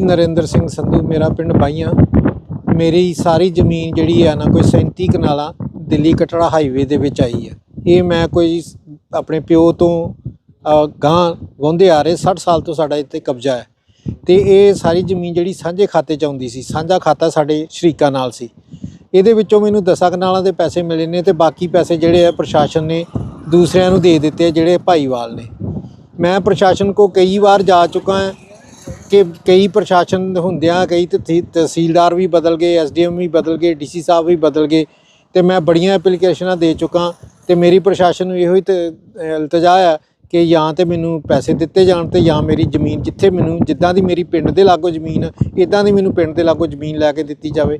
ਜੀ ਨਰਿੰਦਰ ਸਿੰਘ ਸੰਧੂ ਮੇਰਾ ਪਿੰਡ ਬਾਈਆਂ। ਮੇਰੀ ਸਾਰੀ ਜ਼ਮੀਨ ਜਿਹੜੀ ਆ ਨਾ ਕੋਈ 37 ਕਨਾਲਾਂ ਦਿੱਲੀ ਕਟੜਾ ਹਾਈਵੇ ਦੇ ਵਿੱਚ ਆਈ ਹੈ ਇਹ ਮੈਂ ਕੋਈ ਆਪਣੇ ਪਿਓ ਤੋਂ ਅ, ਗਾਂ ਵਾਹੁੰਦੇ ਆ ਰਹੇ 60 ਸਾਲ ਤੋਂ ਸਾਡਾ ਇੱਥੇ ਕਬਜ਼ਾ ਹੈ। ਤੇ ਇਹ ਸਾਰੀ ਜ਼ਮੀਨ ਜਿਹੜੀ ਸਾਂਝੇ ਖਾਤੇ ਚ ਆਉਂਦੀ ਸੀ ਸਾਂਝਾ ਖਾਤਾ ਸਾਡੇ ਸ਼ਰੀਕਾਂ ਨਾਲ ਸੀ। ਇਹਦੇ ਵਿੱਚੋਂ ਮੈਨੂੰ 10 ਕਨਾਲਾਂ ਦੇ ਪੈਸੇ ਮਿਲੇ ਨੇ ਤੇ ਬਾਕੀ ਪੈਸੇ ਜਿਹੜੇ ਆ ਪ੍ਰਸ਼ਾਸਨ ਨੇ ਦੂਸਰਿਆਂ ਨੂੰ ਦੇ ਦਿੱਤੇ ਜਿਹੜੇ ਭਾਈਵਾਲ ਨੇ। ਮੈਂ ਪ੍ਰਸ਼ਾਸਨ ਕੋ ਕਈ ਵਾਰ ਜਾ ਚੁੱਕਾ ਹਾਂ ਕਿ ਕਈ ਪ੍ਰਸ਼ਾਸਨ ਹੁੰਦਿਆਂ ਕਈ ਤਹਿ- ਤਹਿਸੀਲਦਾਰ ਵੀ ਬਦਲ ਗਏ ਐਸਡੀਐਮ ਵੀ ਬਦਲ ਗਏ ਡੀਸੀ ਸਾਹਿਬ ਵੀ ਬਦਲ ਗਏ। ਤੇ ਮੈਂ ਬੜੀਆਂ ਐਪਲੀਕੇਸ਼ਨਾਂ ਦੇ ਚੁੱਕਾ ਤੇ ਮੇਰੀ ਪ੍ਰਸ਼ਾਸਨ ਨੂੰ ਇਹੋ ਹੀ ਤ- ਇਲਤਜਾ ਆ ਕਿ ਜਾਂ ਤੇ ਮੈਨੂੰ ਪੈਸੇ ਦਿੱਤੇ ਜਾਣ ਤੇ ਜਾਂ ਮੇਰੀ ਜ਼ਮੀਨ ਜਿੱਥੇ ਮੈਨੂੰ ਜਿੱਦਾਂ ਦੀ ਮੇਰੀ ਪਿੰਡ ਦੇ ਲਾਗੋ ਜ਼ਮੀਨ ਆ, ਇਦਾਂ ਦੀ ਮੈਨੂੰ ਪਿੰਡ ਦੇ ਲਾਗੋ ਜ਼ਮੀਨ ਲੈ ਕੇ ਦਿੱਤੀ ਜਾਵੇ।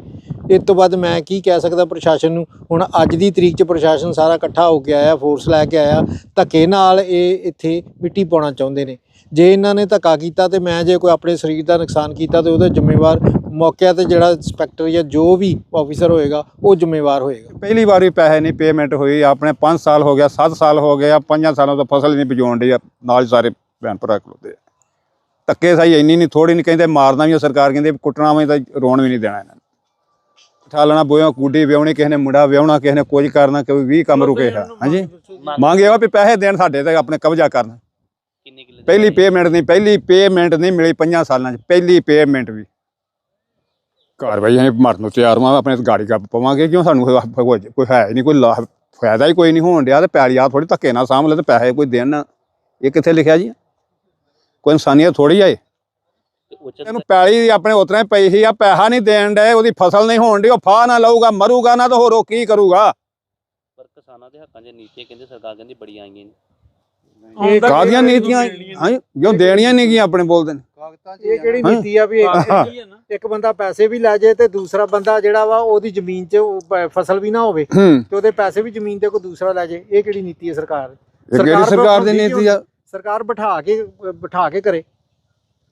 ਇਸ ਤੋਂ ਬਾਅਦ ਮੈਂ ਕੀ ਕਹਿ ਸਕਦਾ ਪ੍ਰਸ਼ਾਸਨ ਨੂੰ? ਹੁਣ ਅੱਜ ਦੀ ਤਰੀਕ 'ਚ ਪ੍ਰਸ਼ਾਸਨ ਸਾਰਾ ਇਕੱਠਾ ਹੋ ਕੇ ਆਇਆ ਫੋਰਸ ਲੈ ਕੇ ਆਇਆ। ਧੱਕੇ ਨਾਲ ਇਹ ਇੱਥੇ ਮਿੱਟੀ ਪਾਉਣਾ ਚਾਹੁੰਦੇ ਨੇ। ਜੇ ਇਹਨਾਂ ਨੇ ਧੱਕਾ ਕੀਤਾ ਤੇ ਮੈਂ ਜੇ ਕੋਈ ਆਪਣੇ ਸਰੀਰ ਦਾ ਨੁਕਸਾਨ ਕੀਤਾ ਤੇ ਉਹਦਾ ਜ਼ਿੰਮੇਵਾਰ ਮੌਕੇ ਤੇ ਜਿਹੜਾ ਇੰਸਪੈਕਟਰ ਜਾਂ ਜੋ ਵੀ ਆਫੀਸਰ ਹੋਏਗਾ ਉਹ ਜ਼ਿੰਮੇਵਾਰ ਹੋਏਗਾ। ਪਹਿਲੀ ਵਾਰੀ ਪੈਸੇ ਨਹੀਂ ਪੇਮੈਂਟ ਹੋਈ। ਆਪਣੇ 5 ਸਾਲ ਹੋ ਗਿਆ 7 ਸਾਲ ਹੋ ਗਿਆ ਆ ਪੰਜਾਂ ਸਾਲਾਂ ਤੋਂ ਫਸਲ ਨਹੀਂ ਬੀਜੋਣ ਡਈ ਆ। ਨਾਲ ਸਾਰੇ ਭੈਣ ਭਰਾ ਖਲੋਤੇ ਆ। ਧੱਕੇ ਸਾਈ ਇੰਨੀ ਨਹੀਂ ਥੋੜੀ ਨਹੀਂ ਕਹਿੰਦੇ ਮਾਰਨਾ ਵੀ ਆ, ਸਰਕਾਰ ਕਹਿੰਦੇ ਕੁੱਟਣਾ ਵੀ ਤਾਂ ਰੋਣ ਵੀ ਨਹੀਂ ਦੇਣਾ ਇਹਨਾਂ ਨੇ। ਠਾਲਣਾ ਬੋਇਆ ਕੂਡੀ ਵਿਆਹਣੀ ਕਿਸੇ ਨੇ ਮੁੰਡਾ ਵਿਆਹਣਾ ਕਿਸੇ ਨੇ ਕੁਝ ਕਰਨਾ ਕੋਈ ਵੀ ਕੰਮ ਰੁਕੇ ਹੈ ਹਾਂਜੀ? ਮੰਗੇ ਆ ਵੀ ਪੈਸੇ ਦੇਣ ਸਾਡੇ ਤੇ ਆਪਣੇ ਕਬਜ਼ਾ ਕਰਨ। ਪਹਿਲੀ ਪੇਮੈਂਟ ਨਹੀਂ ਪਹਿਲੀ ਪੇਮੈਂਟ ਨਹੀਂ ਮਿਲੀ ਪੰਜਾਂ ਸਾਲਾਂ 'ਚ ਪਹਿਲੀ ਪੇਮੈਂਟ ਵੀ। ਕਾਰਵਾਈ ਅਸੀਂ ਮਰਨ ਨੂੰ ਤਿਆਰ ਹਾਂ ਆਪਣੇ ਗਾੜੀ ਗੱਪ ਪਵਾਂਗੇ ਕਿਉਂ ਸਾਨੂੰ ਕੋਈ ਕੋਈ ਹੈ ਨਹੀਂ ਕੋਈ ਲਾਭ ਫਾਇਦਾ ਹੀ ਕੋਈ ਨਹੀਂ ਹੋਣ ਡਿਆ ਤੇ ਪੈਲੀ ਆ ਥੋੜੀ ਧੱਕੇ ਨਾਲ ਸਾਂਭ ਲੈ ਤੇ ਪੈਸੇ ਕੋਈ ਦੇਣ ਇਹ ਕਿੱਥੇ ਲਿਖਿਆ ਜੀ? ਕੋਈ ਇਨਸਾਨੀਅਤ ਥੋੜੀ ਆਏ ਤੇ ਉੱਚ ਇਹਨੂੰ ਪੈਲੀ ਆਪਣੇ ਉਤਰਾ ਪਈ ਸੀ ਆ ਪੈਸਾ ਨਹੀਂ ਦੇਣ ਡਏ ਉਹਦੀ ਫਸਲ ਨਹੀਂ ਹੋਣ ਡਈ ਉਹ ਫਾਹ ਨਾ ਲਊਗਾ ਮਰੂਗਾ ਨਾ ਤਾਂ ਹੋਰ ਉਹ ਕੀ ਕਰੂਗਾ? ਪਰ ਕਿਸਾਨਾਂ ਦੇ ਹੱਕਾਂ 'ਚ ਨੀਤੀਆਂ ਕਹਿੰਦੇ ਸਰਕਾਰ ਕਹਿੰਦੀ ਬੜੀਆਂ ਆਈਆਂ ਨੇ। ਇਹ ਕਾਹਦੀਆਂ ਨੀਤੀਆਂ? ਹਾਂ? ਜੋ ਦੇਣੀਆਂ ਨਹੀਂ ਗੀਆਂ ਆਪਣੇ ਬੋਲਦੇ ਨੇ। ਇਹ ਕਿਹੜੀ ਹਾਂ। ਨੀਤੀ ਆ ਵੀ ਇੱਕ- ਇੱਕ ਬੰਦਾ ਪੈਸੇ ਵੀ ਲੈ ਜੇ ਤੇ ਦੂਸਰਾ ਬੰਦਾ ਜਿਹੜਾ ਵਾ ਉਹਦੀ ਜ਼ਮੀਨ 'ਚ ਉਹ ਪ- ਫਸਲ ਵੀ ਨਾ ਹੋਵੇ ਹੂੰ। ਤੇ ਉਹਦੇ ਪੈਸੇ ਵੀ ਜ਼ਮੀਨ ਤੇ ਕੋਈ ਦੂਸਰਾ ਲੈ ਜੇ। ਇਹ ਕਿਹੜੀ ਨੀਤੀ ਹੈ ਸਰਕਾਰ? ਇਹ ਕਿਹੜੀ ਸਰਕਾਰ ਦੀ ਨੀਤੀ ਆ? ਸਰਕਾਰ ਬਿਠਾ ਕੇ ਬਿਠਾ ਕੇ ਕਰੇ।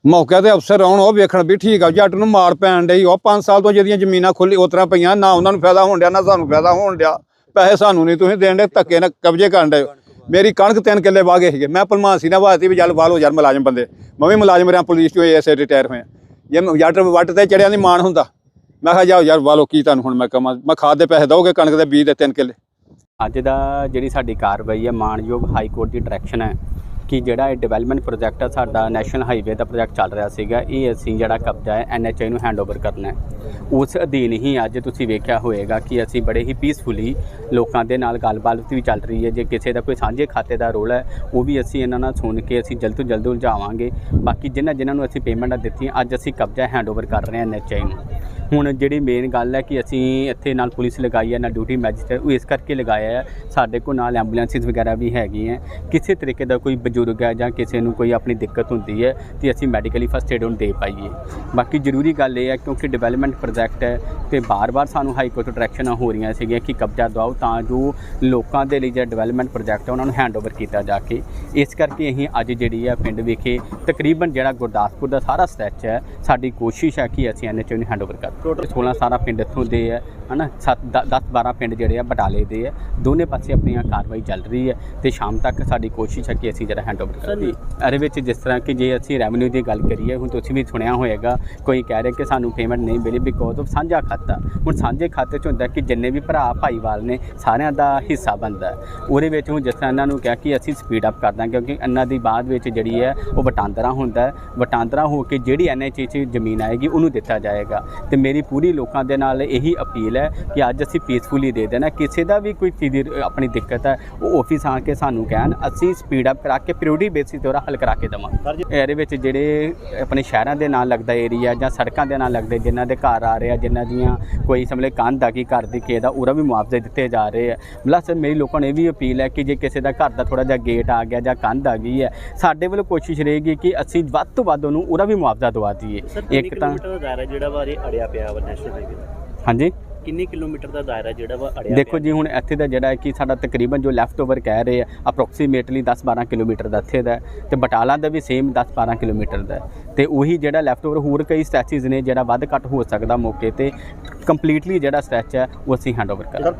ਮੌਕੇ ਤੇ ਅਫਸਰ ਆਉਣ, ਉਹ ਵੇਖਣ ਵੀ ਠੀਕ ਆ, ਜੱਟ ਨੂੰ ਮਾਰ ਪੈਣ ਡਈ। ਉਹ 5 ਸਾਲ ਤੋਂ ਜਿਹੜੀਆਂ ਜ਼ਮੀਨਾਂ ਖੁੱਲੀ ਉਤਰਾ ਪਈਆਂ, ਨਾ ਉਹਨਾਂ ਨੂੰ ਫਾਇਦਾ ਹੋਣ ਡਿਆ, ਨਾ ਸਾਨੂੰ ਫਾਇਦਾ ਹੋਣ ਡਿਆ। ਪੈਸੇ ਸਾਨੂੰ ਨਹੀਂ ਤੁਸੀਂ ਦੇਣ ਦੇ ਧੱਕੇ ਨਾਲ ਕਬਜ਼ੇ ਕਰਨ ਡਏ। ਮੇਰੀ ਕਣਕ ਤਿੰਨ ਕਿੱਲੇ ਵਾਗੇ ਸੀਗੇ। ਮੈਂ ਭਲਮਾਨ ਸੀ ਨਾ, ਵਾਸਤੇ ਵੀ ਚੱਲ ਵਾਲੋ ਯਾਰ ਮੁਲਾਜ਼ਮ ਬੰਦੇ। ਮੈਂ ਵੀ ਮੁਲਾਜ਼ਮ ਰਿਆਂ ਪੁਲਿਸ ਚੋਂ ਐਸੇ ਰਿਟਾਇਰ ਹੋਇਆ। ਜੇ ਜੱਟ ਵੱਟ ਤੇ ਚੜਿਆ ਨਹੀਂ ਮਾਣ ਹੁੰਦਾ, ਮੈਂ ਕਿਹਾ ਜਾਓ ਯਾਰ ਵਾਲੋ ਕੀ ਤੁਹਾਨੂੰ ਹੁਣ ਮੈਂ ਕਹਾਂ? ਮੈਂ ਖਾਦ ਦੇ ਪੈਸੇ ਦਊਗੇ, ਕਣਕ ਦੇ, ਬੀਜ ਦੇ ਤਿੰਨ ਕਿੱਲੇ। ਅੱਜ ਦਾ ਜਿਹੜੀ ਸਾਡੀ ਕਾਰਵਾਈ ਹੈ, ਮਾਨਯੋਗ ਹਾਈ ਕੋਰਟ ਦੀ ਡਾਇਰੈਕਸ਼ਨ ਹੈ। ਕਿ ਜਿਹੜਾ ਇਹ ਡਿਵੈਲਪਮੈਂਟ ਪ੍ਰੋਜੈਕਟ ਆ, ਸਾਡਾ ਨੈਸ਼ਨਲ ਹਾਈਵੇ ਦਾ ਪ੍ਰੋਜੈਕਟ ਚੱਲ ਰਿਹਾ ਸੀਗਾ, ਇਹ ਅਸੀਂ ਜਿਹੜਾ ਕਬਜ਼ਾ ਹੈ ਐਨਐਚਆਈ ਨੂੰ ਹੈਂਡਓਵਰ ਕਰਨਾ ਹੈ। ਉਸ ਅਧੀਨ ਹੀ ਅੱਜ ਤੁਸੀਂ ਵੇਖਿਆ ਹੋਏਗਾ ਕਿ ਅਸੀਂ ਬੜੇ ਹੀ ਪੀਸਫੁਲੀ ਲੋਕਾਂ ਦੇ ਨਾਲ ਗੱਲਬਾਤ ਵੀ ਚੱਲ ਰਹੀ ਹੈ। ਜੇ ਕਿਸੇ ਦਾ ਕੋਈ ਸਾਂਝੇ ਖਾਤੇ ਦਾ ਰੋਲ ਹੈ, ਉਹ ਵੀ ਅਸੀਂ ਇਹਨਾਂ ਨਾਲ ਸੁਣ ਕੇ ਅਸੀਂ ਜਲਦ ਤੋਂ ਜਲਦ ਉਲਝਾਵਾਂਗੇ। ਬਾਕੀ ਜਿਨ੍ਹਾਂ ਜਿਨ੍ਹਾਂ ਨੂੰ ਅਸੀਂ ਪੇਮੈਂਟਾਂ ਦਿੱਤੀਆਂ, ਅੱਜ ਅਸੀਂ ਕਬਜ਼ਾ ਹੈਂਡਓਵਰ ਕਰ ਰਹੇ ਹਾਂ ਐਨਐਚਆਈ ਨੂੰ। ਹੁਣ ਜਿਹੜੀ ਮੇਨ ਗੱਲ ਹੈ ਕਿ ਅਸੀਂ ਇੱਥੇ ਨਾਲ ਪੁਲਿਸ ਲਗਾਈ ਹੈ, ਨਾਲ ਡਿਊਟੀ ਮੈਜਿਸਟਰ ਉਹ ਇਸ ਕਰਕੇ ਲਗਾਇਆ ਹੈ, ਸਾਡੇ ਕੋਲ ਨਾਲ ਐਂਬੂਲੈਂਸਿਸ ਵਗੈਰਾ ਵੀ ਹੈਗੀਆਂ ਕਿਸੇ ਤਰੀਕੇ ਦਾ ਕੋਈ ਬਜ਼ੁਰਗ ਹੈ ਜਾਂ ਕਿਸੇ ਨੂੰ ਕੋਈ ਆਪਣੀ ਦਿੱਕਤ ਹੁੰਦੀ ਹੈ, ਤੇ ਅਸੀਂ ਮੈਡੀਕਲੀ ਫਸਟ ਏਡ ਉਹਨੂੰ ਦੇ ਪਾਈਏ। ਬਾਕੀ ਜ਼ਰੂਰੀ ਗੱਲ ਇਹ ਹੈ ਕਿਉਂਕਿ ਡਿਵੈਲਪਮੈਂਟ ਪ੍ਰੋਜੈਕਟ ਹੈ ਤੇ ਬਾਰ-ਬਾਰ ਸਾਨੂੰ ਹਾਈ ਕੋਰਟ ਡਾਇਰੈਕਸ਼ਨਾਂ ਹੋ ਰਹੀਆਂ ਸੀਗੀਆਂ ਕਿ ਕਬਜ਼ਾ ਦਵਾਓ ਤਾਂ ਜੋ ਲੋਕਾਂ ਦੇ ਲਈ ਜਿਹੜਾ ਡਿਵੈਲਪਮੈਂਟ ਪ੍ਰੋਜੈਕਟ ਹੈ ਉਹਨਾਂ ਨੂੰ ਹੈਂਡਓਵਰ ਕੀਤਾ ਜਾ ਕੇ। ਇਸ ਕਰਕੇ ਅਸੀਂ ਅੱਜ ਜਿਹੜੀ ਹੈ ਪਿੰਡ ਵਿਖੇ ਤਕਰੀਬਨ ਜਿਹੜਾ ਗੁਰਦਾਸਪੁਰ ਦਾ ਸਾਰਾ ਸਟ੍ਰੈਚ ਹੈ, ਸਾਡੀ ਕੋਸ਼ਿਸ਼ ਹੈ ਕਿ ਅਸੀਂ ਐਨਐਚਓ ਨੂੰ ਹੈਂਡਓਵਰ ਕਰ ਟੋਟਲ 16 ਸਾਰਾ ਪਿੰਡ ਇੱਥੋਂ ਦੇ ਹੈ ਹਨਾ? 7 10 12 ਪਿੰਡ ਜਿਹੜੇ ਆ ਬਟਾਲੇ ਦੇ ਹੈ ਦੋਨੇ ਪਾਸੇ ਆਪਣੀਆਂ ਕਾਰਵਾਈ ਚੱਲ ਰਹੀ ਹੈ ਤੇ ਸ਼ਾਮ ਤੱਕ ਸਾਡੀ ਕੋਸ਼ਿਸ਼ ਹੈ ਕਿ ਅਸੀਂ ਜਿਹੜਾ ਹੈਂਡਓਵਰ ਕਰੀਏ। ਇਹਦੇ ਵਿੱਚ ਜਿਸ ਤਰ੍ਹਾਂ ਕਿ ਜੇ ਅਸੀਂ ਰੈਵਨਿਊ ਦੀ ਗੱਲ ਕਰੀਏ ਹੁਣ ਤੁਸੀਂ ਵੀ ਸੁਣਿਆ ਹੋਏਗਾ ਕੋਈ ਕਹਿ ਰਿਹਾ ਕਿ ਸਾਨੂੰ ਪੇਮੈਂਟ ਨਹੀਂ ਮਿਲੀ ਬਿਕੋਜ਼ ਆਫ ਸਾਂਝਾ ਖਾਤਾ। ਹੁਣ ਸਾਂਝੇ ਖਾਤੇ 'ਚ ਹੁੰਦਾ ਕਿ ਜਿੰਨੇ ਵੀ ਭਰਾ ਭਾਈਵਾਲ ਨੇ ਸਾਰਿਆਂ ਦਾ ਹਿੱਸਾ ਬਣਦਾ। ਉਹਦੇ ਵਿੱਚ ਹੁਣ ਜਿਸ ਤਰ੍ਹਾਂ ਇਹਨਾਂ ਨੂੰ ਕਿਹਾ ਕਿ ਅਸੀਂ ਸਪੀਡ ਅਪ ਕਰ ਦਾਂਗੇ ਕਿਉਂਕਿ ਇਹਨਾਂ ਦੀ ਬਾਅਦ ਵਿੱਚ ਜਿਹੜੀ ਹੈ ਉਹ ਵਟਾਂਦਰਾ ਹੁੰਦਾ ਵਟਾਂਦਰਾ ਹੋ ਕੇ ਜਿਹੜੀ ਐਨਐਚਏ 'ਚ ਜ਼ਮੀਨ ਆਏਗੀ ਉਹਨੂੰ ਦਿੱਤਾ ਜਾਏਗਾ। ਤੇ ਮੇਰੀ ਪੂਰੀ ਲੋਕਾਂ ਦੇ ਨਾਲ ਇਹੀ ਅਪੀਲ ਹੈ ਕਿ ਅੱਜ ਅਸੀਂ ਪੀਸਫੁਲੀ ਦੇ ਦੇਣਾ। ਕਿਸੇ ਦਾ ਵੀ ਕੋਈ ਚੀਜ਼ ਦੀ ਆਪਣੀ ਦਿੱਕਤ ਹੈ ਉਹ ਆਫਿਸ ਆ ਕੇ ਸਾਨੂੰ ਕਹਿਣ ਅਸੀਂ ਸਪੀਡ ਅਪ ਕਰਾ ਕੇ ਪ੍ਰਾਇੋਰਟੀ ਬੇਸਿਸ ਤੇ ਉਹਦਾ ਹੱਲ ਕਰਾ ਕੇ ਦੇਵਾਂਗੇ। ਇਹਦੇ ਵਿੱਚ ਜਿਹੜੇ ਆਪਣੇ ਸ਼ਹਿਰਾਂ ਦੇ ਨਾਲ ਲੱਗਦਾ ਏਰੀਆ ਜਾਂ ਸੜਕਾਂ ਦੇ ਨਾਲ ਲੱਗਦੇ ਜਿਨ੍ਹਾਂ ਦੇ ਘਰ ਆ ਰਹੇ ਆ ਜਿਨ੍ਹਾਂ ਦੀਆਂ ਕੋਈ ਸਮਲੇ ਕੰਧ ਆ ਗਈ ਘਰ ਦੀ ਕਿਸੇ ਦਾ ਉਹਦਾ ਵੀ ਮੁਆਵਜ਼ੇ ਦਿੱਤੇ ਜਾ ਰਹੇ ਆ। ਪਲੱਸ ਮੇਰੀ ਲੋਕਾਂ ਨੂੰ ਇਹ ਵੀ ਅਪੀਲ ਹੈ ਕਿ ਜੇ ਕਿਸੇ ਦਾ ਘਰ ਦਾ ਥੋੜਾ ਜਿਹਾ ਗੇਟ ਆ ਗਿਆ ਜਾਂ ਕੰਧ ਆ ਗਈ ਹੈ ਸਾਡੇ ਵੱਲੋਂ ਕੋਸ਼ਿਸ਼ ਰਹੇਗੀ ਕਿ ਅਸੀਂ ਵੱਧ ਤੋਂ ਵੱਧ ਉਹਨੂੰ ਉਹਦਾ ਵੀ ਮੁਆਵਜ਼ਾ ਦਵਾ ਦਈਏ। ਇੱਕ ਤਾਂ ਜਿਹੜਾ ਇਹ ਅੜਿਆ ਪਿਆ ਵਾ ਨੈਸ਼ਨਲ ਹਾਈਵੇ ਦਾ ਹਾਂਜੀ। ਕਿੰਨੇ ਕਿਲੋਮੀਟਰ ਦਾ ਦਾਇਰਾ ਜਿਹੜਾ ਵਾ ਅੜਿਆ ਦੇਖੋ ਜੀ ਹੁਣ ਇੱਥੇ ਦਾ ਜਿਹੜਾ ਹੈ ਕਿ ਸਾਡਾ ਤਕਰੀਬਨ ਜੋ ਲੈਫਟ ਓਵਰ ਕਹਿ ਰਹੇ ਆ ਅਪਰੋਕਸੀਮੇਟਲੀ 10-12 ਕਿਲੋਮੀਟਰ ਦਾ ਇੱਥੇ ਦਾ ਹੈ ਤੇ ਬਟਾਲਾ ਦਾ ਵੀ ਸੇਮ 10-12 ਕਿਲੋਮੀਟਰ ਦਾ ਹੈ ਤੇ ਉਹੀ ਜਿਹੜਾ ਲੈਫਟ ਓਵਰ ਹੋਰ ਕਈ ਸਟੈਚਿਸ ਨੇ ਜਿਹੜਾ ਵੱਧ ਘੱਟ ਹੋ ਸਕਦਾ ਮੌਕੇ ਤੇ ਕੰਪਲੀਟਲੀ ਜਿਹੜਾ ਸਟੈਚ ਹੈ ਉਹ ਅਸੀਂ ਹੈਂਡਓਵਰ ਕਰਾਂਗੇ।